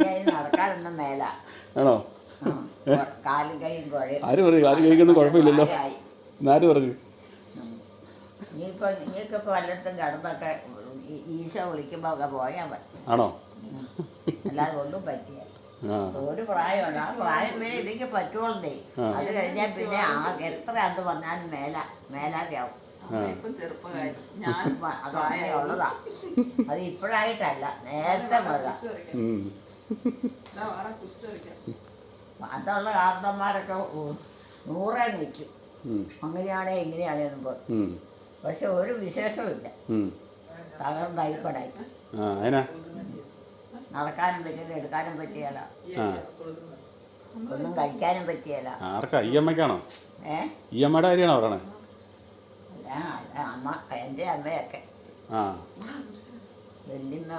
നടക്കാനൊന്നും മേല. ആണോ. കാലും കൈയും ആര് പറഞ്ഞു കാലും കഴിക്കൊന്നും കുഴപ്പമില്ലല്ലോ. പ്രായമായി. പറഞ്ഞു? ഉം. ഇനിയിപ്പോ നിങ്ങൾക്കിപ്പോ വല്ലയിടത്തും കിടന്നൊക്കെ ഈ- ഈശോ വിളിക്കുമ്പോ ഒക്കെ പോയാൽ മതി. ആണോ. അല്ലാതെ ഒന്നും പറ്റിയ ഒരു പ്രായമുണ്ട്. ആ പ്രായം വരെ ഇതൊക്കെ പറ്റുള്ളതേ ആ. അത് കഴിഞ്ഞാൽ പിന്നെ ആ എത്ര അത് വന്നാലും മേല മേലാതെയാവും ഇപ്പം ഞാൻ അത് ഇപ്പോഴായിട്ടല്ല നേരത്തെ മുതല അതുള്ള കാരണന്മാരൊക്കെ നൂറെ നിൽക്കും. അങ്ങനെയാണെ ഇങ്ങനെയാണേ എന്നും. പക്ഷെ ഒരു വിശേഷമില്ല അതിനാ? നടക്കാനും പറ്റിയത് എടുക്കാനും പറ്റിയല്ല. ഒന്നും കഴിക്കാനും പറ്റിയല്ല. ആർക്കാ? ഈ അമ്മയ്ക്കാണോ ഏ? ഈ അമ്മയുടെ കാര്യമാണോ പറയണേ? അമ്മ എന്റെ അമ്മയൊക്കെ. ആ. അതിന്